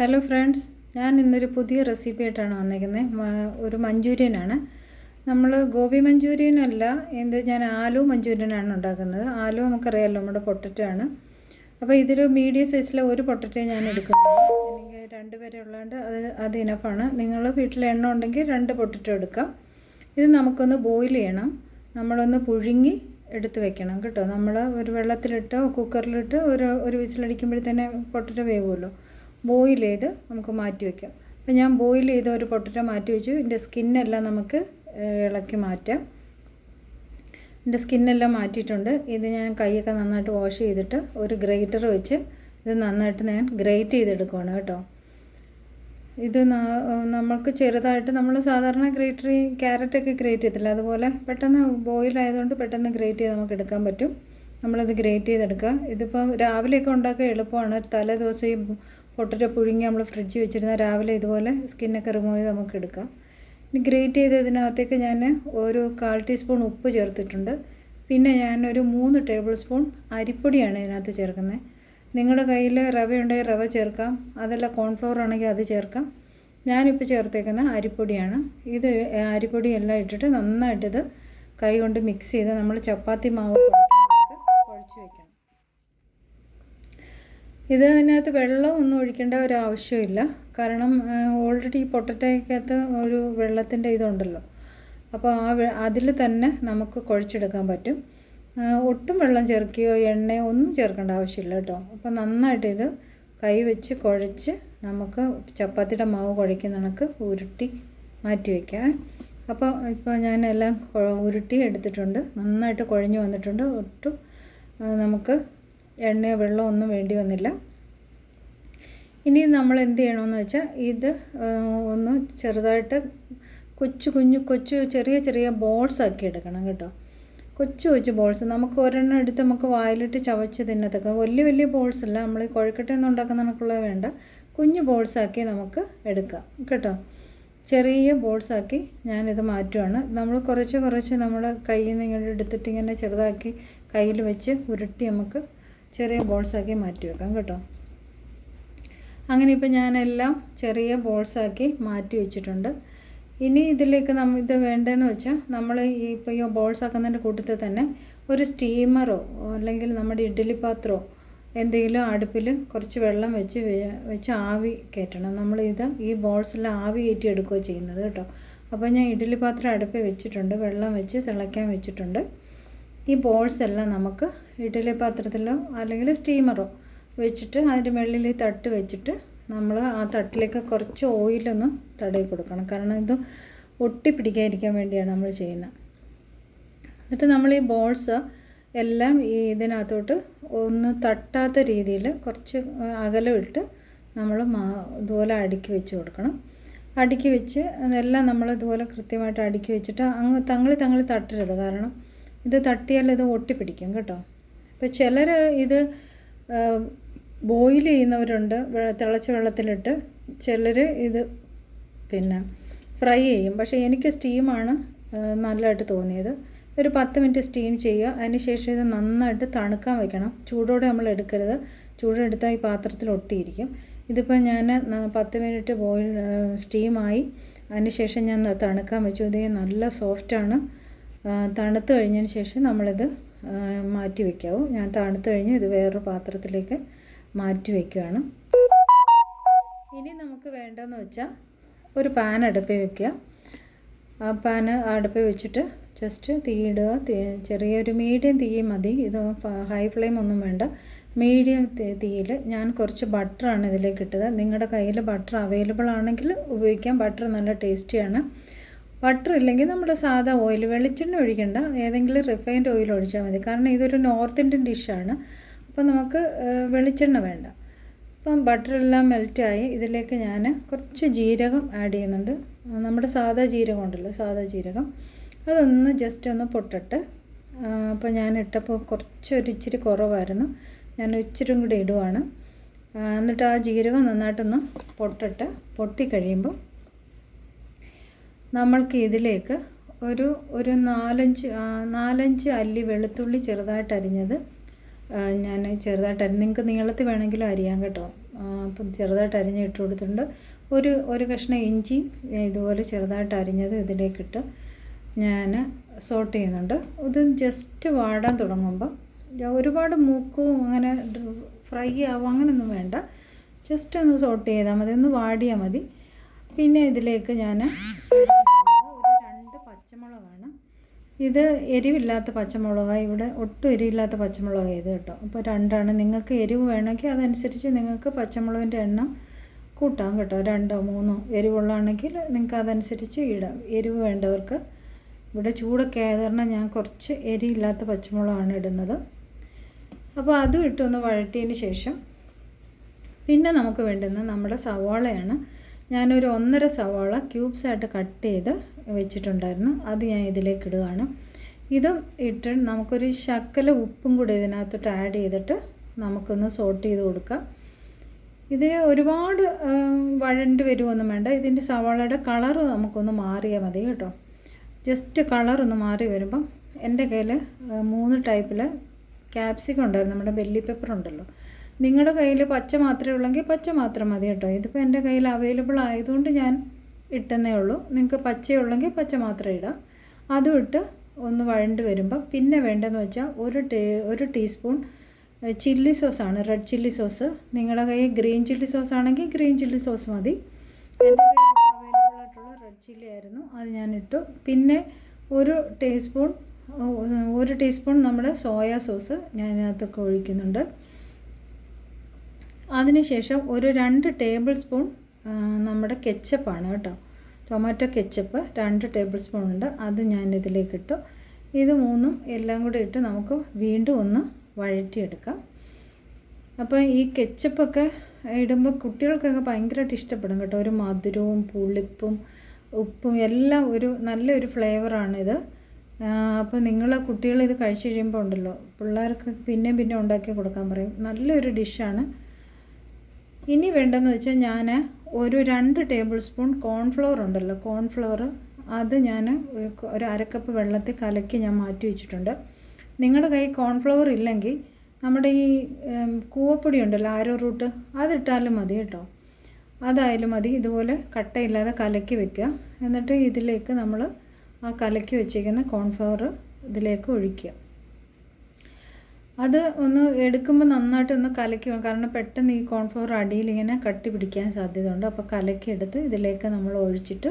Hello friends ഞാൻ ഇന്നൊരു പുതിയ റെസിപ്പി ആയിട്ടാണ് വന്നിരിക്കുന്നത്. ഒരു മഞ്ചൂരിയനാണ്. നമ്മൾ ഗോബി മഞ്ചൂരിയൻ അല്ല എന്ത് ഞാൻ ആലു മഞ്ചൂരിയനാണ് ഉണ്ടാക്കുന്നത്. ആലു നമുക്കറിയാമല്ലോ നമ്മുടെ പൊട്ടറ്റോ ആണ്. അപ്പോൾ ഇതൊരു മീഡിയം സൈസിലെ ഒരു പൊട്ടറ്റോ ഞാൻ എടുക്കുന്നത് എനിക്ക് രണ്ട് പേരെ ഉള്ളതുകൊണ്ട് അത് അത് ഇനഫാണ് നിങ്ങൾ വീട്ടിൽ എണ്ണ ഉണ്ടെങ്കിൽ രണ്ട് പൊട്ടറ്റോ എടുക്കാം. ഇത് നമുക്കൊന്ന് ബോയിൽ ചെയ്യണം. നമ്മളൊന്ന് പുഴുങ്ങി എടുത്ത് വെക്കണം കേട്ടോ. നമ്മൾ ഒരു വെള്ളത്തിലിട്ട് കുക്കറിലിട്ട് ഒരു ഒരു വിസിലടിക്കുമ്പോഴത്തേനെ പൊട്ടറ്റോ വേവുമല്ലോ. ബോയിൽ ചെയ്ത് നമുക്ക് മാറ്റി വയ്ക്കാം അപ്പോൾ ഞാൻ ബോയിൽ ചെയ്ത ഒരു പൊട്ടറ്റോ മാറ്റി വെച്ചു. ഇതിന്റെ സ്കിന്നെല്ലാം നമുക്ക് ഇളക്കി മാറ്റാം. എന്റെ സ്കിന്നെല്ലാം മാറ്റിയിട്ടുണ്ട്. ഇത് ഞാൻ കൈയൊക്കെ നന്നായിട്ട് വാഷ് ചെയ്തിട്ട് ഒരു ഗ്രേറ്റർ വെച്ച് ഇത് നന്നായിട്ട് ഞാൻ ഗ്രേറ്റ് ചെയ്തെടുക്കുവാണ് കേട്ടോ. ഇത് നമുക്ക് ചെറുതായിട്ട് നമ്മൾ സാധാരണ ഗ്രേറ്ററി ക്യാരറ്റൊക്കെ ഗ്രേറ്റ് ചെയ്തില്ല അതുപോലെ പെട്ടെന്ന് ബോയിൽ ആയതുകൊണ്ട് പെട്ടെന്ന് ഗ്രേറ്റ് ചെയ്ത് നമുക്ക് എടുക്കാൻ പറ്റും. നമ്മളത് ഗ്രേറ്റ് ചെയ്തെടുക്കുക. ഇതിപ്പം രാവിലെയൊക്കെ ഉണ്ടാക്കാൻ എളുപ്പമാണ്. തലേ ദിവസം ഈ പൊട്ടറ്റോ പുഴുങ്ങി നമ്മൾ ഫ്രിഡ്ജിൽ വെച്ചിരുന്ന രാവിലെ ഇതുപോലെ സ്കിന്നൊക്കെ റിമൂവ് ചെയ്ത് നമുക്ക് എടുക്കാം. ഇനി ഗ്രേറ്റ് ചെയ്തതിനകത്തേക്ക് ഞാൻ ഒരു കാൽ ടീസ്പൂൺ ഉപ്പ് ചേർത്തിട്ടുണ്ട്. പിന്നെ ഞാൻ ഒരു മൂന്ന് ടേബിൾ സ്പൂൺ അരിപ്പൊടിയാണ് ഇതിനകത്ത് ചേർക്കുന്നത്. നിങ്ങളുടെ കയ്യിൽ റവ ഉണ്ടെങ്കിൽ റവ ചേർക്കാം. അതല്ല കോൺഫ്ലവർ ആണെങ്കിൽ അത് ചേർക്കാം. ഞാനിപ്പോൾ ചേർത്തേക്കുന്ന അരിപ്പൊടിയാണ്. ഇത് അരിപ്പൊടിയെല്ലാം ഇട്ടിട്ട് നന്നായിട്ടിത് കൈ കൊണ്ട് മിക്സ് ചെയ്ത് നമ്മൾ ചപ്പാത്തി മാവ് കുഴയ്ക്കുന്നതൊക്കെ കുഴച്ച് വെക്കണം ഇത് അതിനകത്ത് വെള്ളം ഒന്നും ഒഴിക്കേണ്ട ഒരു ആവശ്യമില്ല. കാരണം ഓൾറെഡി ഈ പൊട്ടറ്റോയ്ക്കകത്ത് ഒരു വെള്ളത്തിന്റെ ഇതുണ്ടല്ലോ. അപ്പോൾ ആ അതിൽ തന്നെ നമുക്ക് കുഴച്ചെടുക്കാൻ പറ്റും. ഒട്ടും വെള്ളം ചേർക്കുകയോ എണ്ണയോ ഒന്നും ചേർക്കേണ്ട ആവശ്യമില്ല കേട്ടോ. അപ്പോൾ നന്നായിട്ട് ഇത് കൈ വെച്ച് കുഴച്ച് നമുക്ക് ചപ്പാത്തിയുടെ മാവ് കുഴയ്ക്കുന്ന കണക്ക് ഉരുട്ടി മാറ്റി വയ്ക്കാം അപ്പോൾ ഇപ്പോൾ ഞാൻ എല്ലാം ഉരുട്ടി എടുത്തിട്ടുണ്ട്. നന്നായിട്ട് കുഴഞ്ഞു വന്നിട്ടുണ്ട്. ഒട്ടും നമുക്ക് എണ്ണയോ വെള്ളമോ ഒന്നും വേണ്ടി വന്നില്ല. ഇനി നമ്മൾ എന്ത് ചെയ്യണമെന്ന് വെച്ചാൽ ഇത് ഒന്ന് ചെറുതായിട്ട് കൊച്ചു കുഞ്ഞു കൊച്ചു ചെറിയ ചെറിയ ബോൾസ് ആക്കി എടുക്കണം കേട്ടോ. കൊച്ചു കൊച്ചു ബോൾസ് നമുക്ക് ഒരെണ്ണം എടുത്ത് നമുക്ക് വായിലിട്ട് ചവച്ച് തിന്നത്തൊക്കെ വലിയ വലിയ ബോൾസ് അല്ല. നമ്മൾ ഈ ഒന്നും ഉണ്ടാക്കുന്ന കണക്കുള്ളത് വേണ്ട. കുഞ്ഞു ബോൾസ് ആക്കി നമുക്ക് എടുക്കാം കേട്ടോ. ചെറിയ ബോൾസ് ആക്കി ഞാനിത് മാറ്റുവാണ്. നമ്മൾ കുറച്ച് കുറച്ച് നമ്മൾ കയ്യിൽ നിന്ന് ഇങ്ങനെ എടുത്തിട്ട് ഇങ്ങനെ ചെറുതാക്കി കയ്യിൽ വെച്ച് ഉരുട്ടി നമുക്ക് ചെറിയ ബോൾസ് ആക്കി മാറ്റി വെക്കാം കേട്ടോ. അങ്ങനെ ഇപ്പോൾ ഞാനെല്ലാം ചെറിയ ബോൾസാക്കി മാറ്റി വെച്ചിട്ടുണ്ട്. ഇനി ഇതിലേക്ക് നമ്മൾ ഇത് വേണ്ടതെന്ന് വെച്ചാൽ നമ്മൾ ഈ ഇപ്പോൾ ഈ ബോൾസ് ആക്കുന്നതിന്റെ കൂട്ടത്തിൽ തന്നെ ഒരു സ്റ്റീമറോ അല്ലെങ്കിൽ നമ്മുടെ ഇഡ്ഡലി പാത്രമോ എന്തെങ്കിലും അടുപ്പിൽ കുറച്ച് വെള്ളം വെച്ച് വെച്ച് ആവി കയറ്റണം. നമ്മളിത് ഈ ബോൾസെല്ലാം ആവി കയറ്റി എടുക്കുകയോ ചെയ്യുന്നത് കേട്ടോ. അപ്പോൾ ഞാൻ ഇഡ്ഡലി പാത്രം അടുപ്പിൽ വെച്ചിട്ടുണ്ട്. വെള്ളം വെച്ച് തിളയ്ക്കാൻ വെച്ചിട്ടുണ്ട്. ഈ ബോൾസ് എല്ലാം നമുക്ക് ഇഡലി പാത്രത്തിലോ അല്ലെങ്കിൽ സ്റ്റീമറോ വെച്ചിട്ട് അതിന്റെ മുകളിൽ ഈ തട്ട് വെച്ചിട്ട് നമ്മൾ ആ തട്ടിലേക്ക് കുറച്ച് ഓയിലൊന്ന് തടവി കൊടുക്കണം. കാരണം ഇത് ഒട്ടിപ്പിടിക്കാതിരിക്കാൻ വേണ്ടിയാണ് നമ്മൾ ചെയ്യുന്നത്. എന്നിട്ട് നമ്മൾ ഈ ബോൾസ് എല്ലാം ഈ ഇതിനകത്തോട്ട് ഒന്ന് തട്ടാത്ത രീതിയിൽ കുറച്ച് അകലം ഇട്ട് നമ്മൾ മാ ഇതുപോലെ അടുക്കി വെച്ച് കൊടുക്കണം. അടുക്കി വെച്ച് എല്ലാം നമ്മൾ ഇതുപോലെ കൃത്യമായിട്ട് അടുക്കി വെച്ചിട്ട് അങ്ങ് തങ്ങളി തങ്ങളി തട്ടരുത്. കാരണം ഇത് തട്ടിയാൽ ഇത് ഒട്ടിപ്പിടിക്കും കേട്ടോ. ഇപ്പോൾ ചിലർ ഇത് ബോയിൽ ചെയ്യുന്നവരുണ്ട് തിളച്ച വെള്ളത്തിലിട്ട് ചിലർ ഇത് പിന്നെ ഫ്രൈ ചെയ്യും. പക്ഷേ എനിക്ക് സ്റ്റീമാണ് നല്ലതായിട്ട് തോന്നിയത്. ഒരു പത്ത് മിനിറ്റ് സ്റ്റീം ചെയ്യുക അതിന് ശേഷം ഇത് നന്നായിട്ട് തണുക്കാൻ വെക്കണം. ചൂടോടെ നമ്മൾ എടുക്കരുത്. ചൂടെടുത്താൽ ഈ പാത്രത്തിൽ ഒട്ടിയിരിക്കും. ഇതിപ്പോൾ ഞാൻ പത്ത് മിനിറ്റ് ബോയിൽ സ്റ്റീമായി അതിനുശേഷം ഞാൻ തണുക്കാൻ വെച്ചു. ഇത് നല്ല സോഫ്റ്റാണ് തണുത്ത് കഴിഞ്ഞതിന് ശേഷം നമ്മളിത് മാറ്റി വയ്ക്കാവൂ ഞാൻ തണുത്ത് കഴിഞ്ഞ് ഇത് വേറൊരു പാത്രത്തിലേക്ക് മാറ്റി വയ്ക്കുകയാണ് ഇനി നമുക്ക് വേണ്ടതെന്ന് വെച്ചാൽ ഒരു പാൻ അടുപ്പിൽ വെക്കുക. ആ പാൻ അടുപ്പിൽ വെച്ചിട്ട് ജസ്റ്റ് തീയിടുക ചെറിയൊരു മീഡിയം തീ മതി. ഇത് ഹൈ ഫ്ലെയിം ഒന്നും വേണ്ട. മീഡിയം തീയിൽ ഞാൻ കുറച്ച് ബട്ടറാണ് ഇതിലേക്ക് ഇട്ടത്. നിങ്ങളുടെ കയ്യിൽ ബട്ടർ അവൈലബിൾ ആണെങ്കിൽ ഉപയോഗിക്കാം. ബട്ടർ നല്ല ടേസ്റ്റിയാണ് ബട്ടർ ഇല്ലെങ്കിൽ നമ്മുടെ സാധാ ഓയിൽ വെളിച്ചെണ്ണ ഒഴിക്കേണ്ട. ഏതെങ്കിലും റിഫൈൻഡ് ഓയിൽ ഒഴിച്ചാൽ മതി. കാരണം ഇതൊരു നോർത്ത് ഇന്ത്യൻ ഡിഷാണ് അപ്പോൾ നമുക്ക് വെളിച്ചെണ്ണ വേണ്ട. ഇപ്പം ബട്ടറെല്ലാം മെൽറ്റായി ഇതിലേക്ക് ഞാൻ കുറച്ച് ജീരകം ആഡ് ചെയ്യുന്നുണ്ട്. നമ്മുടെ സാധാ ജീരകം ഉണ്ടല്ലോ സാധാ ജീരകം. അതൊന്ന് ജസ്റ്റ് ഒന്ന് പൊട്ടിട്ട് അപ്പോൾ ഞാൻ ഇട്ടപ്പോൾ കുറച്ചൊരു ഇച്ചിരി കുറവായിരുന്നു. ഞാൻ ഇച്ചിരി കൂടി ഇടുവാണ്. എന്നിട്ട് ആ ജീരകം നന്നായിട്ടൊന്ന് പൊട്ടിട്ട് പൊട്ടി കഴിയുമ്പോൾ നമ്മൾക്ക് ഇതിലേക്ക് ഒരു ഒരു നാലഞ്ച് നാലഞ്ച് അല്ലി വെളുത്തുള്ളി ചെറുതായിട്ട് അരിഞ്ഞത്. ഞാൻ ചെറുതായിട്ട് അരി നിങ്ങൾക്ക് നീളത്തിൽ വേണമെങ്കിലും അരിയാൻ കേട്ടോ. അപ്പം ചെറുതായിട്ട് അരിഞ്ഞ് ഇട്ട് കൊടുത്തിട്ടുണ്ട്. ഒരു ഒരു കഷ്ണം ഇഞ്ചി ഇതുപോലെ ചെറുതായിട്ട് അരിഞ്ഞത് ഇതിലേക്കിട്ട് ഞാൻ സോട്ട് ചെയ്യുന്നുണ്ട്. ഇത് ജസ്റ്റ് വാടാൻ തുടങ്ങുമ്പം ഒരുപാട് മൂക്കും അങ്ങനെ ഫ്രൈ ആവും അങ്ങനെയൊന്നും വേണ്ട. ജസ്റ്റ് ഒന്ന് സോട്ട് ചെയ്താൽ മതി ഒന്ന് വാടിയാൽ മതി. പിന്നെ ഇതിലേക്ക് ഞാൻ ഒരു രണ്ട് പച്ചമുളകാണ്. ഇത് എരിവില്ലാത്ത പച്ചമുളകാണ് ഇവിടെ ഒട്ടും എരിവില്ലാത്ത പച്ചമുളകാണ് ഇത് കേട്ടോ. അപ്പോൾ രണ്ടാണ്. നിങ്ങൾക്ക് എരിവ് വേണമെങ്കിൽ അതനുസരിച്ച് നിങ്ങൾക്ക് പച്ചമുളകിന്റെ എണ്ണം കൂട്ടാം കേട്ടോ. രണ്ടോ മൂന്നോ എരിവുള്ളതാണെങ്കിൽ നിങ്ങൾക്ക് അതനുസരിച്ച് ഇടാം. എരിവ് വേണ്ടവർക്ക്. ഇവിടെ ചൂടൊക്കെ ആയത് കാരണം ഞാൻ കുറച്ച് എരിയില്ലാത്ത പച്ചമുളകാണ് ഇടുന്നത്. അപ്പോൾ അതും ഇട്ടൊന്ന് വഴറ്റിയതിന് ശേഷം പിന്നെ നമുക്ക് വേണ്ടുന്നത് നമ്മുടെ സവാളയാണ്. ഞാനൊരു ഒന്നര സവാള ക്യൂബ്സ് ആയിട്ട് കട്ട് ചെയ്ത് വെച്ചിട്ടുണ്ടായിരുന്നു. അത് ഞാൻ ഇതിലേക്ക് ഇടുകയാണ്. ഇതും ഇട്ട് നമുക്കൊരു ശക്കല ഉപ്പും കൂടി ഇതിനകത്തോട്ട് ആഡ് ചെയ്തിട്ട് നമുക്കൊന്ന് സോട്ട് ചെയ്ത് കൊടുക്കാം. ഇതിന് ഒരുപാട് വഴണ്ട് വരുമൊന്നും വേണ്ട. ഇതിന്റെ സവാളയുടെ കളറ് നമുക്കൊന്ന് മാറിയാൽ മതി കേട്ടോ. ജസ്റ്റ് കളറൊന്ന് മാറി വരുമ്പം എന്റെ കയ്യിൽ മൂന്ന് ടൈപ്പിൽ ക്യാപ്സിക്കം ഉണ്ടായിരുന്നു. നമ്മുടെ ബെല്ലി പെപ്പർ ഉണ്ടല്ലോ. നിങ്ങളുടെ കയ്യിൽ പച്ച മാത്രമേ ഉള്ളെങ്കിൽ പച്ച മാത്രം മതി കേട്ടോ. ഇതിപ്പോൾ എന്റെ കയ്യിൽ അവൈലബിൾ ആയതുകൊണ്ട് ഞാൻ ഇട്ടെന്നേ ഉള്ളൂ. നിങ്ങൾക്ക് പച്ചയുള്ളെങ്കിൽ പച്ച മാത്രം ഇടാം. അതും ഇട്ട് ഒന്ന് വഴണ്ട് വരുമ്പോൾ പിന്നെ വേണ്ടതെന്ന് വെച്ചാൽ ഒരു ടേ ഒരു ടീസ്പൂൺ ചില്ലി സോസാണ് റെഡ് ചില്ലി സോസ് നിങ്ങളുടെ കയ്യിൽ ഗ്രീൻ ചില്ലി സോസ് ആണെങ്കിൽ ഗ്രീൻ ചില്ലി സോസ് മതി. എന്റെ കയ്യിൽ അവൈലബിൾ ആയിട്ടുള്ള റെഡ് ചില്ലി ആയിരുന്നു. അത് ഞാൻ ഇട്ടു. പിന്നെ ഒരു ടീസ്പൂൺ ഒരു ടീസ്പൂൺ നമ്മുടെ സോയാ സോസ് ഞാൻ ഇതിനകത്തൊക്കെ ഒഴിക്കുന്നുണ്ട്. അതിനുശേഷം ഒരു രണ്ട് ടേബിൾ സ്പൂൺ നമ്മുടെ കെച്ചപ്പാണ് കേട്ടോ. ടൊമാറ്റോ കെച്ചപ്പ് രണ്ട് ടേബിൾ സ്പൂൺ ഉണ്ട്. അത് ഞാൻ ഇതിലേക്ക് ഇട്ടു ഇത് മൂന്നും എല്ലാം കൂടി ഇട്ട് നമുക്ക് വീണ്ടും ഒന്ന് വഴറ്റിയെടുക്കാം. അപ്പോൾ ഈ കെച്ചപ്പൊക്കെ ഇടുമ്പോൾ കുട്ടികൾക്കൊക്കെ ഭയങ്കരമായിട്ട് ഇഷ്ടപ്പെടും കേട്ടോ. ഒരു മധുരവും പുളിപ്പും ഉപ്പും എല്ലാം ഒരു നല്ലൊരു ഫ്ലേവറാണിത്. അപ്പോൾ നിങ്ങൾ കുട്ടികൾ ഇത് കഴിച്ച് കഴിയുമ്പോൾ ഉണ്ടല്ലോ പിള്ളേർക്ക് പിന്നെ പിന്നെ ഉണ്ടാക്കി കൊടുക്കാൻ പറയും. നല്ലൊരു ഡിഷാണ്. ഇനി വേണ്ടതെന്ന് വെച്ചാൽ ഞാൻ ഒരു രണ്ട് ടേബിൾ സ്പൂൺ കോൺഫ്ലോർ ഉണ്ടല്ലോ കോൺഫ്ലോർ. അത് ഞാൻ ഒരു അരക്കപ്പ് വെള്ളത്തിൽ കലക്കി ഞാൻ മാറ്റി വെച്ചിട്ടുണ്ട്. നിങ്ങളുടെ കൈ കോൺഫ്ലവർ ഇല്ലെങ്കിൽ നമ്മുടെ ഈ കൂവപ്പൊടി ഉണ്ടല്ലോ ആരോ റൂട്ട് അതിട്ടാലും മതി കേട്ടോ. അതായാലും മതി ഇതുപോലെ കട്ടയില്ലാതെ കലക്കി വെക്കുക. എന്നിട്ട് ഇതിലേക്ക് നമ്മൾ ആ കലക്കി വെച്ചിരിക്കുന്ന കോൺഫ്ലവർ ഇതിലേക്ക് ഒഴിക്കുക. അത് ഒന്ന് എടുക്കുമ്പോൾ നന്നായിട്ട് ഒന്ന് കലക്കി കാരണം പെട്ടെന്ന് ഈ കോൺഫ്ലവർ അടിയിൽ ഇങ്ങനെ കട്ടി പിടിക്കാൻ സാധ്യതയുണ്ട്. അപ്പോൾ കലക്കി എടുത്ത് ഇതിലേക്ക് നമ്മൾ ഒഴിച്ചിട്ട്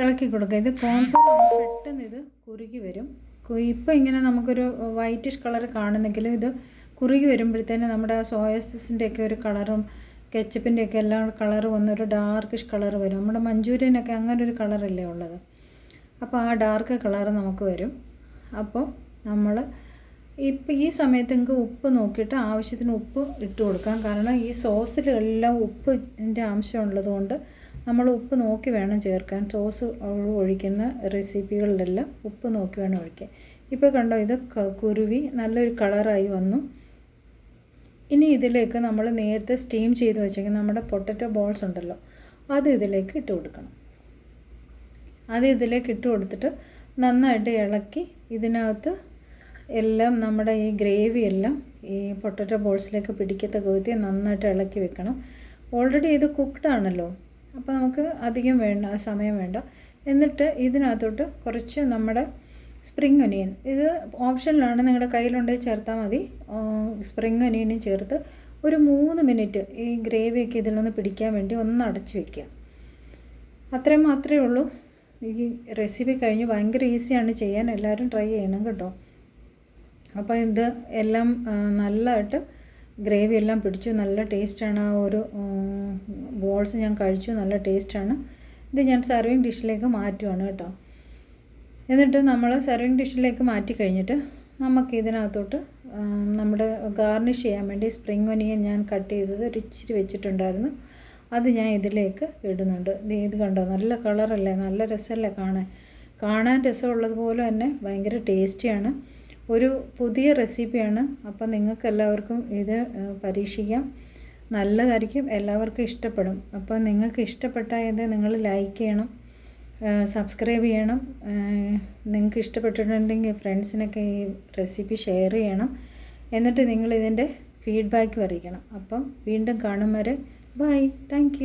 ഇളക്കി കൊടുക്കുക. ഇത് കോൺഫ്ലവർ പെട്ടെന്ന് ഇത് കുറുകി വരും. ഇപ്പോൾ ഇങ്ങനെ നമുക്കൊരു വൈറ്റിഷ് കളർ കാണുന്നെങ്കിലും ഇത് കുറുകി വരുമ്പോഴത്തേന് നമ്മുടെ സോയ സോസിന്റെ ഒക്കെ ഒരു കളറും കെച്ചപ്പിന്റെ ഒക്കെ എല്ലാം കളർ വന്നൊരു ഡാർക്കിഷ് കളർ വരും. നമ്മുടെ മഞ്ചൂരിയനൊക്കെ അങ്ങനെ ഒരു കളറല്ലേ ഉള്ളത്? അപ്പോൾ ആ ഡാർക്ക് കളർ നമുക്ക് വരും. അപ്പോൾ നമ്മൾ ഇപ്പം ഈ സമയത്ത് നിങ്ങൾക്ക് ഉപ്പ് നോക്കിയിട്ട് ആവശ്യത്തിന് ഉപ്പ് ഇട്ട് കൊടുക്കാം. കാരണം ഈ സോസിലെല്ലാം ഉപ്പിന്റെ അംശം ഉള്ളതുകൊണ്ട് നമ്മൾ ഉപ്പ് നോക്കി വേണം ചേർക്കാൻ. സോസ് ഒഴിക്കുന്ന റെസിപ്പികളിലെല്ലാം ഉപ്പ് നോക്കി വേണം ഒഴിക്കാൻ. ഇപ്പോൾ കണ്ടോ ഇത് കുരുവി നല്ലൊരു കളറായി വന്നു. ഇനി ഇതിലേക്ക് നമ്മൾ നേരത്തെ സ്റ്റീം ചെയ്ത് വെച്ചെങ്കിൽ നമ്മുടെ പൊട്ടറ്റോ ബോൾസ് ഉണ്ടല്ലോ അത് ഇതിലേക്ക് ഇട്ട് കൊടുക്കണം. അത് ഇതിലേക്ക് ഇട്ട് കൊടുത്തിട്ട് നന്നായിട്ട് ഇളക്കി ഇതിനകത്ത് എല്ലാം നമ്മുടെ ഈ ഗ്രേവി എല്ലാം ഈ പൊട്ടറ്റോ ബോൾസിലേക്ക് പിടിക്കത്തക്ക വിധത്തിൽ നന്നായിട്ട് ഇളക്കി വെക്കണം. ഓൾറെഡി ഇത് കുക്ക്ഡ് ആണല്ലോ. അപ്പോൾ നമുക്ക് അധികം വേണ്ട സമയം വേണ്ട. എന്നിട്ട് ഇതിനകത്തോട്ട് കുറച്ച് നമ്മുടെ സ്പ്രിങ് ഒനിയൻ ഇത് ഓപ്ഷനിലാണ് നിങ്ങളുടെ കയ്യിലുണ്ടെങ്കിൽ ചേർത്താൽ മതി. സ്പ്രിങ് ഒനിയനും ചേർത്ത് ഒരു മൂന്ന് മിനിറ്റ് ഈ ഗ്രേവിയൊക്കെ ഇതിലൊന്ന് പിടിക്കാൻ വേണ്ടി ഒന്ന് അടച്ച് വയ്ക്കുക അത്രയും മാത്രമേ ഉള്ളൂ. ഈ റെസിപ്പി കഴിഞ്ഞ് ഭയങ്കര ഈസിയാണ് ചെയ്യാൻ. എല്ലാവരും ട്രൈ ചെയ്യണം കേട്ടോ. അപ്പോൾ ഇത് എല്ലാം നല്ലതായിട്ട് ഗ്രേവി എല്ലാം പിടിച്ചു. നല്ല ടേസ്റ്റാണ്. ആ ഒരു ബോൾസ് ഞാൻ കഴിച്ചു. നല്ല ടേസ്റ്റാണ്. ഇത് ഞാൻ സർവിങ് ഡിഷിലേക്ക് മാറ്റുവാണ് കേട്ടോ. എന്നിട്ട് നമ്മൾ സർവിങ് ഡിഷിലേക്ക് മാറ്റി കഴിഞ്ഞിട്ട് നമുക്ക് ഇതിനകത്തോട്ട് നമ്മുടെ ഗാർണിഷ് ചെയ്യാൻ വേണ്ടി സ്പ്രിംഗ് ഒനിയൻ ഞാൻ കട്ട് ചെയ്തത് ഒരു ഇച്ചിരി വെച്ചിട്ടുണ്ടായിരുന്നു. അത് ഞാൻ ഇതിലേക്ക് ഇടുന്നുണ്ട്. ഇത് കണ്ടോ? നല്ല കളറല്ലേ നല്ല രസമല്ലേ കാണാൻ? കാണാൻ രസമുള്ളതുപോലെ തന്നെ ഭയങ്കര ടേസ്റ്റിയാണ് ഒരു പുതിയ റെസിപ്പിയാണ്. അപ്പോൾ നിങ്ങൾക്ക് എല്ലാവർക്കും ഇത് പരീക്ഷിക്കാം. നല്ലതായിരിക്കും. എല്ലാവർക്കും ഇഷ്ടപ്പെടും. അപ്പോൾ നിങ്ങൾക്ക് ഇഷ്ടപ്പെട്ട ഇത് നിങ്ങൾ ലൈക്ക് ചെയ്യണം സബ്സ്ക്രൈബ് ചെയ്യണം. നിങ്ങൾക്ക് ഇഷ്ടപ്പെട്ടിട്ടുണ്ടെങ്കിൽ ഫ്രണ്ട്സിനൊക്കെ ഈ റെസിപ്പി ഷെയർ ചെയ്യണം. എന്നിട്ട് നിങ്ങൾ ഇതിന്റെ ഫീഡ്ബാക്ക് അറിയിക്കണം. അപ്പം വീണ്ടും കാണും വരെ. ബൈ. താങ്ക്